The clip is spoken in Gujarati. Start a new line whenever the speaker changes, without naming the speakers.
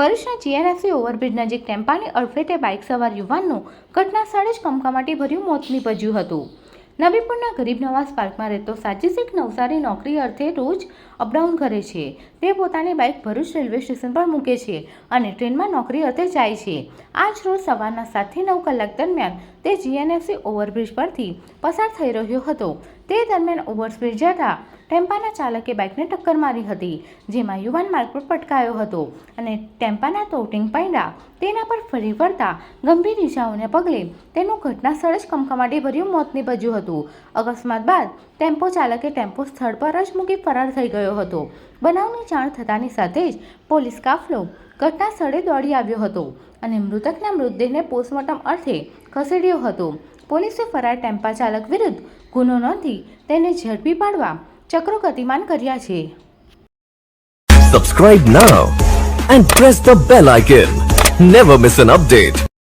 ભરૂચના જીએનએફસી ઓવરબ્રિજ નજીક ટેમ્પાની અડફેટે બાઇક સવાર યુવાનનું ઘટના સ્થળે જ કમકમાટી ભર્યું મોત નીપજ્યું હતું. નબીપુરના ગરીબ નવાઝ પાર્કમાં રહેતો સાજીદ શેખ નવસારી નોકરી અર્થે રોજ અપડાઉન કરે છે. તે પોતાની બાઇક ભરૂચ રેલવે સ્ટેશન પર મૂકે છે અને ટ્રેનમાં નોકરી અર્થે જાય છે. આજ રોજ સવારના સાતથી નવ કલાક દરમિયાન તે જીએનએફસી ઓવરબ્રિજ પરથી પસાર થઈ રહ્યો હતો. તે દરમિયાન ઓવરબ્રિજ જતા ટેમ્પાના ચાલકે બાઇકને ટક્કર મારી હતી, જેમાં યુવાન માર્ગ પર પટકાયો હતો અને ટેમ્પાના તોટિંગ પૈડા તેના પર ફરી વળતા ગંભીર ઇજાઓને પગલે તેનું ઘટના સ્થળે જ કમકમાટી ભર્યું મોત નીપજ્યું હતું. અકસ્માત બાદ ટેમ્પો ચાલકે ટેમ્પો સ્થળ પર જ મૂકી ફરાર થઈ ગયો હતો. બનાવની જાણ થતાની સાથે જ પોલીસ કાફલો ઘટના સ્થળે દોડી આવ્યો હતો અને મૃતકના મૃતદેહને પોસ્ટમોર્ટમ અર્થે ખસેડ્યો હતો. પોલીસે ફરાર ટેમ્પા ચાલક વિરુદ્ધ ગુનો નોંધી તેને ઝડપી પાડવા ચક્રો ગતિમાન કર્યા છે
Subscribe now and press the bell icon. Never miss an update.